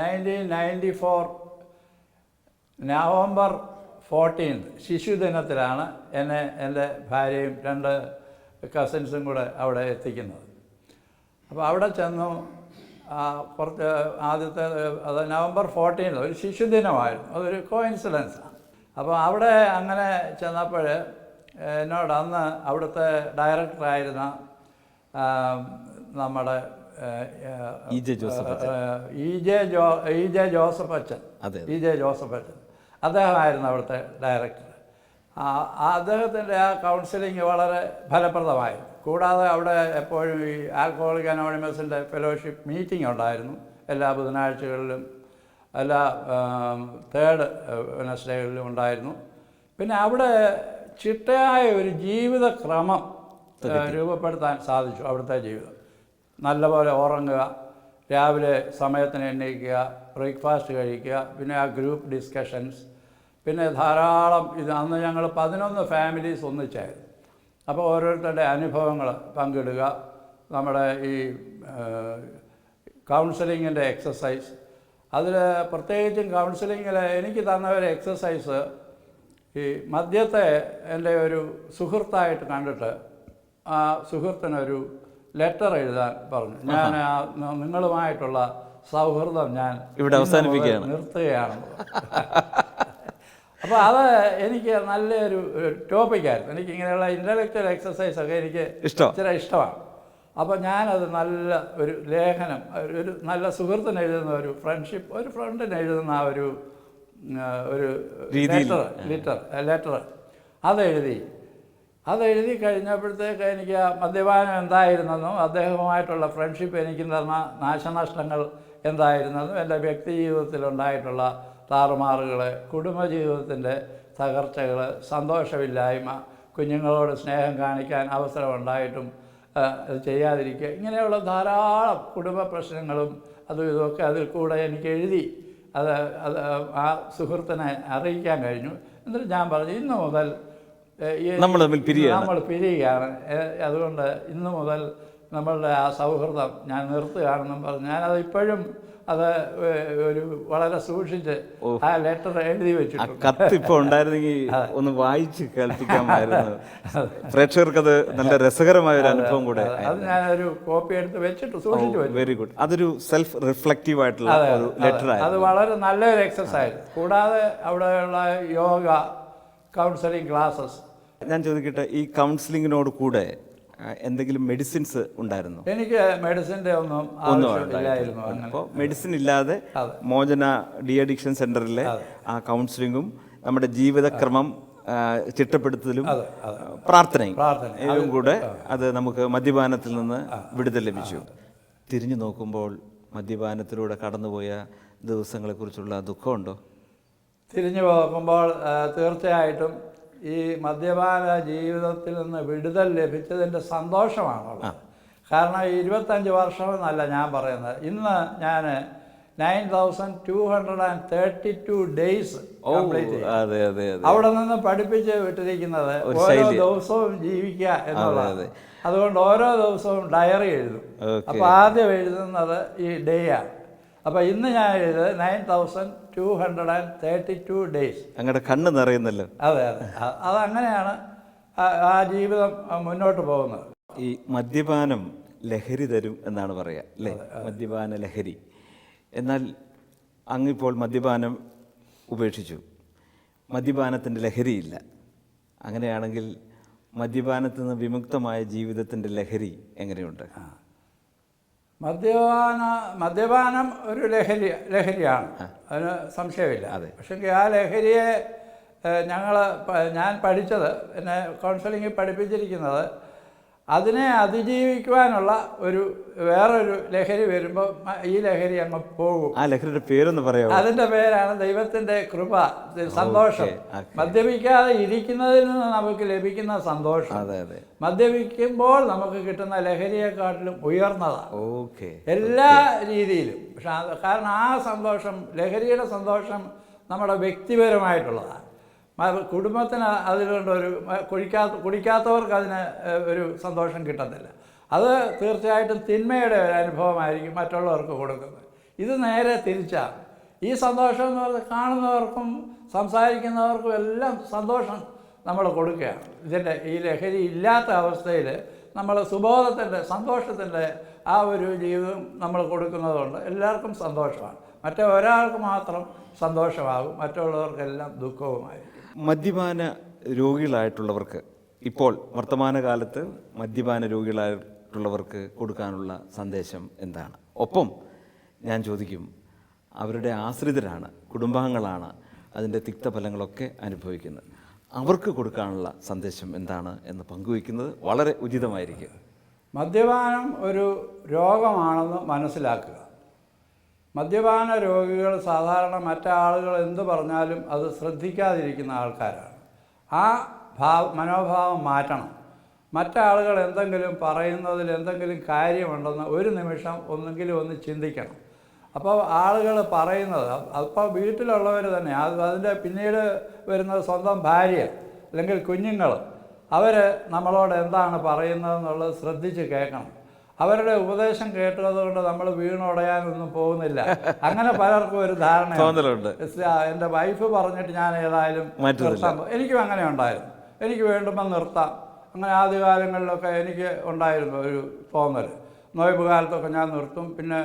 B: nineteen ninety four November fourteenth ശിശുദിനത്തിലാണ് എന്നെ എന്റെ ഭാര്യയും രണ്ട് കസിൻസും കൂടെ അവിടെ എത്തിക്കുന്നത്. അപ്പോൾ അവിടെ ചെന്നു കുറച്ച് ആദ്യത്തെ അത് നവംബർ ഫോർട്ടീൻ ഒരു ശിശുദിനമായിരുന്നു. അതൊരു കോയിൻസിഡൻസാണ് അപ്പോൾ അവിടെ അങ്ങനെ ചെന്നപ്പോൾ എന്നോട് അന്ന് അവിടുത്തെ ഡയറക്ടറായിരുന്ന നമ്മുടെ
A: ഇ ജെ
B: ജോ ഇ ജെ ജോസഫ് അച്ഛൻ. ഇ ജെ ജോസഫ് അച്ഛൻ. അദ്ദേഹമായിരുന്നു അവിടുത്തെ ഡയറക്ടർ അദ്ദേഹത്തിന്റെ ആ കൗൺസിലിംഗ് വളരെ ഫലപ്രദമായിരുന്നു. കൂടാതെ അവിടെ എപ്പോഴും ഈ ആൽക്കഹോളിക് അനോണിമസിന്റെ ഫെലോഷിപ്പ് മീറ്റിംഗ് ഉണ്ടായിരുന്നു. എല്ലാ ബുധനാഴ്ചകളിലും എല്ലാ തേർഡ് വെനസ്ഡേകളിലും ഉണ്ടായിരുന്നു. പിന്നെ അവിടെ ചിട്ടയായ ഒരു ജീവിതക്രമം ക്രമം രൂപപ്പെടുത്താൻ സാധിച്ചു അവിടുത്തെ ജീവിതം. നല്ലപോലെ ഉറങ്ങുക രാവിലെ സമയത്തിന് എണ്ണീക്കുക ബ്രേക്ക്ഫാസ്റ്റ് കഴിക്കുക പിന്നെ ആ ഗ്രൂപ്പ് ഡിസ്കഷൻസ് പിന്നെ ധാരാളം ഇത് അന്ന് ഞങ്ങൾ പതിനൊന്ന് ഫാമിലീസ് ഒന്നിച്ചായിരുന്നു. അപ്പോൾ ഓരോരുത്തരുടെ അനുഭവങ്ങൾ പങ്കിടുക. നമ്മുടെ ഈ കൗൺസിലിങ്ങിന്റെ എക്സസൈസ് അതിൽ പ്രത്യേകിച്ചും കൗൺസിലിങ്ങിൽ എനിക്ക് തന്ന ഒരു എക്സസൈസ് ഈ മദ്യത്തെ എന്റെ ഒരു സുഹൃത്തായിട്ട് കണ്ടിട്ട് ആ സുഹൃത്തിനൊരു ലെറ്റർ എഴുതാൻ പറഞ്ഞു. ഞാൻ ആ നിങ്ങളുമായിട്ടുള്ള സൗഹൃദം ഞാൻ
A: ഇവിടെ അവസാനിപ്പിക്കുകയാണ്.
B: നിർത്തുകയാണ്. അപ്പോൾ അത് എനിക്ക് നല്ലൊരു ടോപ്പിക്കായിരുന്നു എനിക്ക് ഇങ്ങനെയുള്ള ഇന്റലക്ച്വൽ എക്സസൈസ് ഒക്കെ എനിക്ക്
A: ഇഷ്ടം.
B: ഇച്ചിരി ഇഷ്ടമാണ് അപ്പോൾ ഞാനത് നല്ല ഒരു ലേഖനം ഒരു- നല്ല സുഹൃത്തിന് എഴുതുന്ന ഒരു ഫ്രണ്ട്ഷിപ്പ് ഒരു ഫ്രണ്ടിന് എഴുതുന്ന ആ ഒരു ഒരു. ലെറ്റർ ലെറ്റർ ലെറ്റർ അതെഴുതി അതെഴുതി കഴിഞ്ഞപ്പോഴത്തേക്ക് എനിക്ക് ആ മദ്യപാനം എന്തായിരുന്നെന്നും അദ്ദേഹവുമായിട്ടുള്ള ഫ്രണ്ട്ഷിപ്പ് എനിക്ക് തന്ന നാശനഷ്ടങ്ങൾ എന്തായിരുന്നെന്നും എന്റെ വ്യക്തി ജീവിതത്തിലുണ്ടായിട്ടുള്ള താറുമാറുകൾ കുടുംബജീവിതത്തിന്റെ തകർച്ചകൾ സന്തോഷമില്ലായ്മ കുഞ്ഞുങ്ങളോട് സ്നേഹം കാണിക്കാൻ അവസരമുണ്ടായിട്ടും അത് ചെയ്യാതിരിക്കുക ഇങ്ങനെയുള്ള ധാരാളം കുടുംബ പ്രശ്നങ്ങളും അതും ഇതൊക്കെ അതിൽ കൂടെ എനിക്ക് എഴുതി അത് അത് ആ സുഹൃത്തിനെ അറിയിക്കാൻ കഴിഞ്ഞു എന്നിട്ട് ഞാൻ പറഞ്ഞു ഇന്ന് മുതൽ
A: നമ്മൾ.
B: നമ്മൾ പിരിയുകയാണ് അതുകൊണ്ട് ഇന്ന് മുതൽ നമ്മളുടെ ആ സൗഹൃദം ഞാൻ നിർത്തുകയാണെന്നും പറഞ്ഞു ഞാനത് ഇപ്പോഴും അത് ഒരു വളരെ സൂക്ഷിച്ച് ആ ലെറ്റർ എഴുതി വെച്ചു
A: കത്ത് ഇപ്പോൾ ഉണ്ടായിരുന്നെങ്കിൽ ഒന്ന് വായിച്ച് കേൾപ്പിക്കാമായിരുന്നു. അത്. നല്ല രസകരമായ ഒരു അനുഭവം കൂടെ
B: അത് ഞാനൊരു കോപ്പി എടുത്ത് വെച്ചിട്ട് സൂക്ഷിച്ചു വെച്ചു.
A: Very good. അതൊരു സെൽഫ് റിഫ്ലക്റ്റീവ് ആയിട്ടുള്ള ഒരു
B: അതെ.
A: ലെറ്റർ
B: അത് വളരെ നല്ലൊരു എക്സസൈസ്. കൂടാതെ അവിടെയുള്ള യോഗ കൗൺസിലിംഗ് ക്ലാസ്സസ്.
A: ഞാൻ ചോദിക്കട്ടെ ഈ കൗൺസിലിങ്ങിനോട് കൂടെ എന്തെങ്കിലും മെഡിസിൻസ് ഉണ്ടായിരുന്നു?
B: എനിക്ക് മെഡിസിന്റെ ഒന്നും
A: ഒന്നും അപ്പോൾ മെഡിസിൻ ഇല്ലാതെ. മോചന ഡി അഡിക്ഷൻ സെന്ററിലെ ആ കൗൺസിലിങ്ങും നമ്മുടെ ജീവിതക്രമം ചിട്ടപ്പെടുത്തലും. പ്രാർത്ഥനയും
B: പ്രാർത്ഥന.
A: ഇതും കൂടെ അത്. നമുക്ക് മദ്യപാനത്തിൽ നിന്ന് വിടുതൽ ലഭിച്ചു. തിരിഞ്ഞു നോക്കുമ്പോൾ മദ്യപാനത്തിലൂടെ കടന്നുപോയ ദിവസങ്ങളെക്കുറിച്ചുള്ള ദുഃഖമുണ്ടോ?
B: തിരിഞ്ഞു നോക്കുമ്പോൾ തീർച്ചയായിട്ടും ഈ മദ്യപാന ജീവിതത്തിൽ നിന്ന് വിടുതൽ ലഭിച്ചതിന്റെ സന്തോഷമാണുള്ളത്. കാരണം ഇരുപത്തഞ്ച് വർഷമെന്നല്ല ഞാൻ പറയുന്നത്. ഇന്ന് ഞാൻ nine thousand two hundred and thirty two days അവിടെ നിന്ന് പഠിപ്പിച്ച് വിട്ടിരിക്കുന്നത് ഓരോ ദിവസവും ജീവിക്കുക
A: എന്നുള്ളത്
B: അതുകൊണ്ട് ഓരോ ദിവസവും ഡയറി എഴുതും. അപ്പോൾ ആദ്യം എഴുതുന്നത് ഈ ഡേ ആണ് അപ്പോൾ ഇന്ന് ഞാൻ എഴുതുന്നത് nine thousand two hundred and thirty two days
A: അങ്ങയുടെ കണ്ണ് നിറയുന്നല്ലോ.
B: അതെ അതെ. അതങ്ങനെയാണ് ആ- ആ ജീവിതം മുന്നോട്ട് പോകുന്നത്.
A: ഈ മദ്യപാനം ലഹരി തരും എന്നാണ് പറയുക അല്ലേ? മദ്യപാന ലഹരി. എന്നാൽ അങ്ങിപ്പോൾ മദ്യപാനം ഉപേക്ഷിച്ചു. മദ്യപാനത്തിന്റെ ലഹരിയില്ല. അങ്ങനെയാണെങ്കിൽ മദ്യപാനത്തിൽ നിന്ന് വിമുക്തമായ ജീവിതത്തിന്റെ ലഹരി എങ്ങനെയുണ്ട്?
B: മദ്യപാന മദ്യപാനം ഒരു ലഹരി ലഹരിയാണ്. അതിന് സംശയമില്ല.
A: അതെ.
B: പക്ഷേ ആ ലഹരിയെ ഞങ്ങൾ ഞാൻ പഠിച്ചത് എന്നെ കൗൺസിലിങ്ങിൽ പഠിപ്പിച്ചിരിക്കുന്നത് അതിനെ അതിജീവിക്കുവാനുള്ള ഒരു വേറൊരു ലഹരി വരുമ്പോൾ ഈ ലഹരി അങ്ങ് പോകും.
A: ആ ലഹരിയുടെ പേരൊന്ന് പറയാം
B: അതിന്റെ പേരാണ് ദൈവത്തിന്റെ കൃപ സന്തോഷം. മദ്യപിക്കാതെ ഇരിക്കുന്നതിൽ നിന്ന് നമുക്ക് ലഭിക്കുന്ന സന്തോഷം.
A: അതെ അതെ.
B: മദ്യപിക്കുമ്പോൾ നമുക്ക് കിട്ടുന്ന ലഹരിയെക്കാട്ടിലും ഉയർന്നതാണ്.
A: ഓക്കെ
B: എല്ലാ രീതിയിലും. പക്ഷെ കാരണം ആ സന്തോഷം ലഹരിയുടെ സന്തോഷം നമ്മുടെ വ്യക്തിപരമായിട്ടുള്ളതാണ്. കുടുംബത്തിന് അതിലുണ്ടൊരു ഒരു കുഴിക്കാത്ത കുടിക്കാത്തവർക്ക് അതിന് ഒരു സന്തോഷം കിട്ടത്തില്ല. അത് തീർച്ചയായിട്ടും തിന്മയുടെ ഒരു അനുഭവമായിരിക്കും മറ്റുള്ളവർക്ക് കൊടുക്കുന്നത്. ഇത് നേരെ തിരിച്ചാണ് ഈ സന്തോഷം എന്ന് പറഞ്ഞാൽ കാണുന്നവർക്കും സംസാരിക്കുന്നവർക്കും എല്ലാം സന്തോഷം നമ്മൾ കൊടുക്കുകയാണ്. ഇതിന്റെ ഈ ലഹരി ഇല്ലാത്ത അവസ്ഥയിൽ നമ്മൾ സുബോധത്തിന്റെ സന്തോഷത്തിന്റെ ആ ഒരു ജീവിതം നമ്മൾ കൊടുക്കുന്നതുകൊണ്ട് എല്ലാവർക്കും സന്തോഷമാണ്. മറ്റേ ഒരാൾക്ക് മാത്രം സന്തോഷമാകും മറ്റുള്ളവർക്കെല്ലാം ദുഃഖവുമായിരിക്കും.
A: മദ്യപാന രോഗികളായിട്ടുള്ളവർക്ക് ഇപ്പോൾ വർത്തമാനകാലത്ത് മദ്യപാന രോഗികളായിട്ടുള്ളവർക്ക് കൊടുക്കാനുള്ള സന്ദേശം എന്താണ്? ഒപ്പം ഞാൻ ചോദിക്കും അവരുടെ ആശ്രിതരാണ് കുടുംബാംഗങ്ങളാണ് അതിന്റെ തിക്തഫലങ്ങളൊക്കെ അനുഭവിക്കുന്നത്. അവർക്ക് കൊടുക്കാനുള്ള സന്ദേശം എന്താണ് എന്ന് പങ്കുവയ്ക്കുന്നത് വളരെ ഉചിതമായിരിക്കും.
B: മദ്യപാനം ഒരു രോഗമാണെന്ന് മനസ്സിലാക്കുക. മദ്യപാന രോഗികൾ സാധാരണ മറ്റാളുകൾ എന്ത് പറഞ്ഞാലും അത് ശ്രദ്ധിക്കാതിരിക്കുന്ന ആൾക്കാരാണ്. ആ ഭാവ മനോഭാവം മാറ്റണം. മറ്റാളുകൾ എന്തെങ്കിലും പറയുന്നതിൽ എന്തെങ്കിലും കാര്യമുണ്ടെന്ന് ഒരു നിമിഷം ഒന്നെങ്കിലും ഒന്ന് ചിന്തിക്കണം. അപ്പോൾ ആളുകൾ പറയുന്നത് അപ്പോൾ വീട്ടിലുള്ളവർ തന്നെ അത് അതിന്റെ പിന്നീട് വരുന്ന സ്വന്തം ഭാര്യ അല്ലെങ്കിൽ കുഞ്ഞുങ്ങൾ അവർ നമ്മളോട് എന്താണ് പറയുന്നതെന്നുള്ളത് ശ്രദ്ധിച്ച് കേൾക്കണം. അവരുടെ ഉപദേശം കേട്ടത് കൊണ്ട് നമ്മൾ വീണുടയാനൊന്നും പോകുന്നില്ല. അങ്ങനെ പലർക്കും ഒരു ധാരണ
A: എന്റെ
B: എന്റെ വൈഫ് പറഞ്ഞിട്ട് ഞാൻ ഏതായാലും
A: നിർത്താം
B: നിർത്താൻ എനിക്കും അങ്ങനെ ഉണ്ടായിരുന്നു. എനിക്ക് വേണ്ടുമ്പോൾ നിർത്താം. അങ്ങനെ ആദ്യകാലങ്ങളിലൊക്കെ എനിക്ക് ഉണ്ടായിരുന്നു ഒരു തോന്നൽ. നോയമ്പ് കാലത്തൊക്കെ ഞാൻ നിർത്തും. പിന്നെ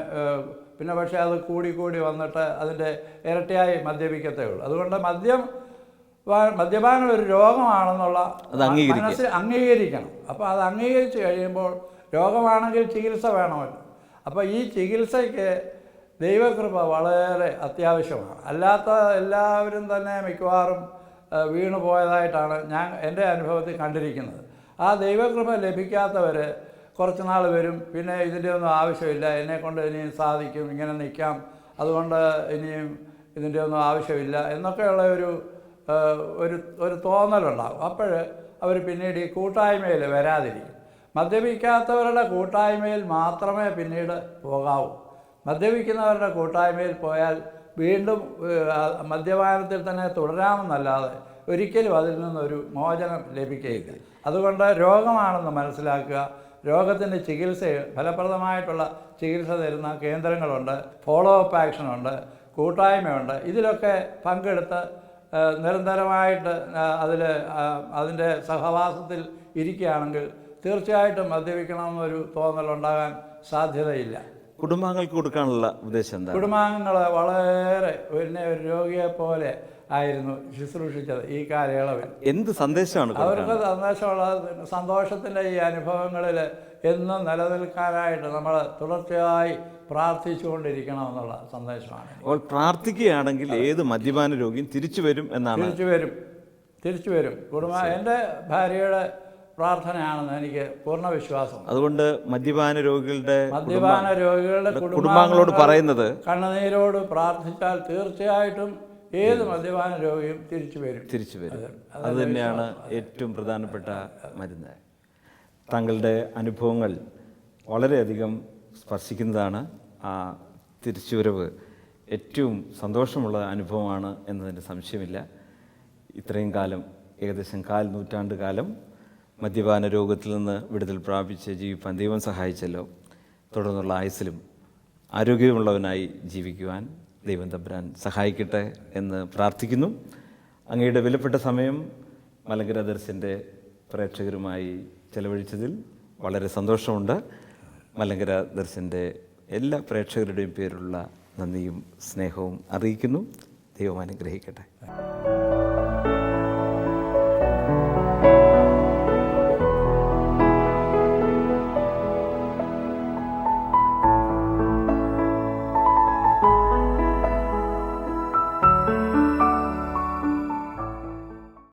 B: പിന്നെ പക്ഷേ അത് കൂടി കൂടി വന്നിട്ട് അതിന്റെ ഇരട്ടിയായി മദ്യപിക്കത്തേ ഉള്ളൂ. അതുകൊണ്ട് മദ്യം മദ്യപാനം ഒരു രോഗമാണെന്നുള്ള. മനസ്സിൽ അംഗീകരിക്കണം. അപ്പോൾ അത് അംഗീകരിച്ച് കഴിയുമ്പോൾ രോഗമാണെങ്കിൽ ചികിത്സ വേണമല്ലോ. അപ്പോൾ ഈ ചികിത്സയ്ക്ക് ദൈവകൃപ വളരെ അത്യാവശ്യമാണ്. അല്ലാത്ത എല്ലാവരും തന്നെ മിക്കവാറും വീണു പോയതായിട്ടാണ് ഞാൻ എന്റെ അനുഭവത്തിൽ കണ്ടിരിക്കുന്നത്. ആ ദൈവകൃപ ലഭിക്കാത്തവർ കുറച്ച് നാൾ വരും പിന്നെ ഇതിന്റെ ഒന്നും ആവശ്യമില്ല. എന്നെ കൊണ്ട് ഇനിയും സാധിക്കും ഇങ്ങനെ നിൽക്കാം. അതുകൊണ്ട് ഇനിയും ഇതിന്റെ ഒന്നും ആവശ്യമില്ല എന്നൊക്കെയുള്ള ഒരു ഒരു ഒരു തോന്നലുണ്ടാകും. അപ്പോൾ അവർ പിന്നീട് ഈ കൂട്ടായ്മയിൽ വരാതിരിക്കും. മദ്യപിക്കാത്തവരുടെ കൂട്ടായ്മയിൽ മാത്രമേ പിന്നീട് പോകാവൂ. മദ്യപിക്കുന്നവരുടെ കൂട്ടായ്മയിൽ പോയാൽ വീണ്ടും മദ്യപാനത്തിൽ തന്നെ തുടരാമെന്നല്ലാതെ ഒരിക്കലും അതിൽ നിന്നൊരു മോചനം ലഭിക്കുകയില്ല. അതുകൊണ്ട് രോഗമാണെന്ന് മനസ്സിലാക്കുക. രോഗത്തിന്റെ ചികിത്സ ഫലപ്രദമായിട്ടുള്ള ചികിത്സ തരുന്ന കേന്ദ്രങ്ങളുണ്ട്. ഫോളോ അപ്പ് ആക്ഷനുണ്ട്. കൂട്ടായ്മയുണ്ട്. ഇതിലൊക്കെ പങ്കെടുത്ത് നിരന്തരമായിട്ട് അതിൽ അതിന്റെ സഹവാസത്തിൽ ഇരിക്കുകയാണെങ്കിൽ തീർച്ചയായിട്ടും മദ്യപിക്കണമെന്നൊരു തോന്നലുണ്ടാകാൻ സാധ്യതയില്ല.
A: കുടുംബാംഗങ്ങൾക്ക് കൊടുക്കാനുള്ള ഉദ്ദേശം എന്താ
B: കുടുംബാംഗങ്ങൾ വളരെ പിന്നെ ഒരു രോഗിയെ പോലെ ആയിരുന്നു ശുശ്രൂഷിച്ചത് ഈ കാലയളവിൽ.
A: എന്ത് സന്ദേശമാണ്
B: അവർക്ക് സന്ദേശമുള്ള സന്തോഷത്തിന്റെ ഈ അനുഭവങ്ങളിൽ എന്നും നിലനിൽക്കാനായിട്ട് നമ്മൾ തുടർച്ചയായി പ്രാർത്ഥിച്ചുകൊണ്ടിരിക്കണം എന്നുള്ള സന്ദേശമാണ്.
A: അപ്പോൾ പ്രാർത്ഥിക്കുകയാണെങ്കിൽ ഏത് മദ്യപാന രോഗിയും തിരിച്ചു വരും എന്നാണ്?
B: തിരിച്ചു വരും. തിരിച്ചു വരും. കുടുംബ എന്റെ ഭാര്യയുടെ പ്രാർത്ഥനയാണെന്ന് എനിക്ക് പൂർണ വിശ്വാസം
A: അതുകൊണ്ട് മദ്യപാന രോഗികളുടെ
B: മദ്യപാന രോഗികളുടെ
A: കുടുംബാംഗങ്ങളോട് പറയുന്നത്
B: കണ്ണുനീരോട് പ്രാർത്ഥിച്ചാൽ തീർച്ചയായിട്ടും ഏത് മദ്യപാന രോഗിയും തിരിച്ചു വരും.
A: തിരിച്ചു വരും. അത് തന്നെയാണ് ഏറ്റവും പ്രധാനപ്പെട്ട മരുന്ന്. താങ്കളുടെ അനുഭവങ്ങൾ വളരെയധികം സ്പർശിക്കുന്നതാണ് ആ തിരിച്ചുവരവ്. ഏറ്റവും സന്തോഷമുള്ള അനുഭവമാണ് എന്നതിന് സംശയമില്ല. ഇത്രയും കാലം ഏകദേശം കാൽ നൂറ്റാണ്ട് കാലം മദ്യപാന രോഗത്തിൽ നിന്ന് വിടുതൽ പ്രാപിച്ച് ജീവിപ്പാൻ ദൈവം സഹായിച്ചല്ലോ. തുടർന്നുള്ള ആയുസ്സിലും ആരോഗ്യമുള്ളവനായി ജീവിക്കുവാൻ ദൈവം തമ്പുരാൻ സഹായിക്കട്ടെ എന്ന് പ്രാർത്ഥിക്കുന്നു. അങ്ങയുടെ വിലപ്പെട്ട സമയം മലങ്കര ദർശന്റെ പ്രേക്ഷകരുമായി ചെലവഴിച്ചതിൽ വളരെ സന്തോഷമുണ്ട്. മലങ്കര ദർശന്റെ എല്ലാ പ്രേക്ഷകരുടെയും പേരുള്ള നന്ദിയും സ്നേഹവും അറിയിക്കുന്നു. ദൈവം അനുഗ്രഹിക്കട്ടെ.